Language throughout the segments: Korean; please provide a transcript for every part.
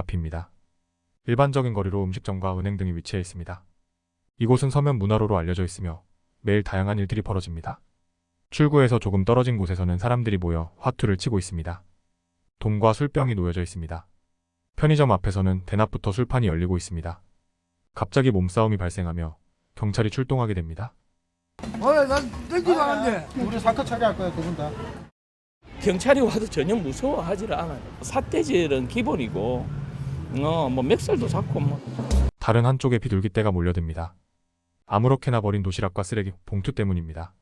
앞입니다. 일반적인 거리로 음식점과 은행 등이 위치해 있습니다. 이곳은 서면 문화로로 알려져 있으며 매일 다양한 일들이 벌어집니다. 출구에서 조금 떨어진 곳에서는 사람들이 모여 화투를 치고 있습니다. 돈과 술병이 놓여져 있습니다. 편의점 앞에서는 대낮부터 술판이 열리고 있습니다. 갑자기 몸싸움이 발생하며 경찰이 출동하게 됩니다. 어, 난 땡기고 가는데. 우리 사건 처리할 거야 두분 다. 경찰이 와도 전혀 무서워하지를 않아요. 삿대질은 기본이고, 어, 뭐 맥살도 잡고 뭐. 다른 한쪽에 비둘기떼가 몰려듭니다. 아무렇게나 버린 도시락과 쓰레기 봉투 때문입니다.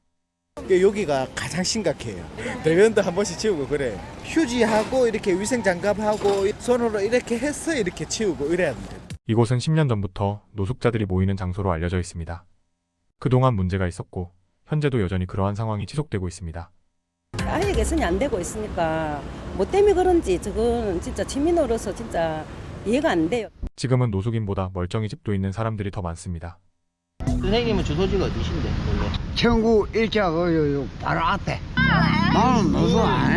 여기가 가장 심각해요. 대면도 한 번씩 치우고 그래. 휴지하고 이렇게 위생 장갑하고 손으로 이렇게 해서 이렇게 치우고 이래야 됩니다. 이곳은 10년 전부터 노숙자들이 모이는 장소로 알려져 있습니다. 그동안 문제가 있었고 현재도 여전히 그러한 상황이 지속되고 있습니다. 아예 개선이 안 되고 있으니까 뭐 때문에 그런지 저건 진짜 시민으로서 진짜 이해가 안 돼요. 지금은 노숙인보다 멀쩡히 집도 있는 사람들이 더 많습니다. 선생님은 주소지가 어디신데 원래? 청구 일자 그 요, 요 바로 앞에. 나는 무슨 안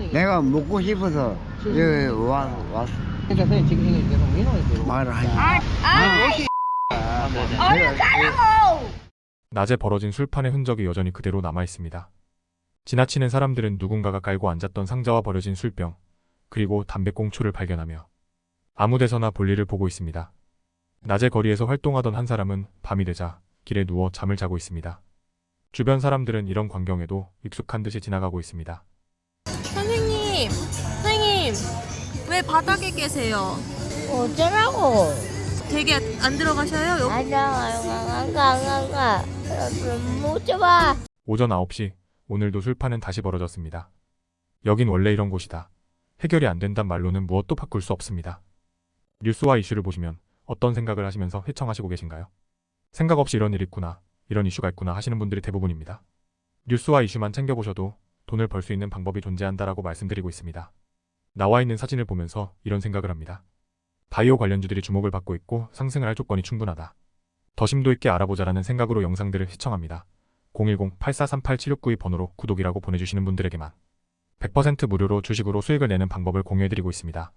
해. 내가 먹고 싶어서 여기 와, 왔어. 그러니까 선생님 지금 이게 계속 민원이 들어. 말을 하니. 아. 낮에 벌어진 술판의 흔적이 여전히 그대로 남아 있습니다. 지나치는 사람들은 누군가가 깔고 앉았던 상자와 버려진 술병, 그리고 담배꽁초를 발견하며 아무 데서나 볼일을 보고 있습니다. 낮에 거리에서 활동하던 한 사람은 밤이 되자 길에 누워 잠을 자고 있습니다. 주변 사람들은 이런 광경에도 익숙한 듯이 지나가고 있습니다. 선생님, 선생님, 왜 바닥에 계세요? 어쩌라고? 되게 안 들어가셔요? 여기 안가안가안가안가 못 잡아. 오전 9시 오늘도 술판은 다시 벌어졌습니다. 여긴 원래 이런 곳이다. 해결이 안 된단 말로는 무엇도 바꿀 수 없습니다. 뉴스와 이슈를 보시면 어떤 생각을 하시면서 회청하시고 계신가요? 생각 없이 이런 일이 있구나, 이런 이슈가 있구나 하시는 분들이 대부분입니다. 뉴스와 이슈만 챙겨보셔도 돈을 벌 수 있는 방법이 존재한다라고 말씀드리고 있습니다. 나와 있는 사진을 보면서 이런 생각을 합니다. 바이오 관련주들이 주목을 받고 있고 상승을 할 조건이 충분하다. 더 심도 있게 알아보자라는 생각으로 영상들을 시청합니다. 010-8438-7692 번호로 구독이라고 보내주시는 분들에게만 100% 무료로 주식으로 수익을 내는 방법을 공유해드리고 있습니다.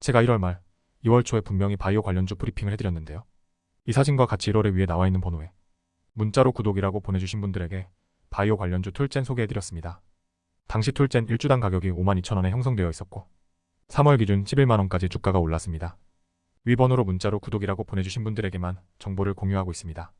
제가 1월 말, 2월 초에 분명히 바이오 관련주 브리핑을 해드렸는데요. 이 사진과 같이 1월에 위에 나와 있는 번호에 문자로 구독이라고 보내주신 분들에게 바이오 관련주 툴젠 소개해드렸습니다. 당시 툴젠 1주당 가격이 52,000원에 형성되어 있었고 3월 기준 11만원까지 주가가 올랐습니다. 위 번호로 문자로 구독이라고 보내주신 분들에게만 정보를 공유하고 있습니다.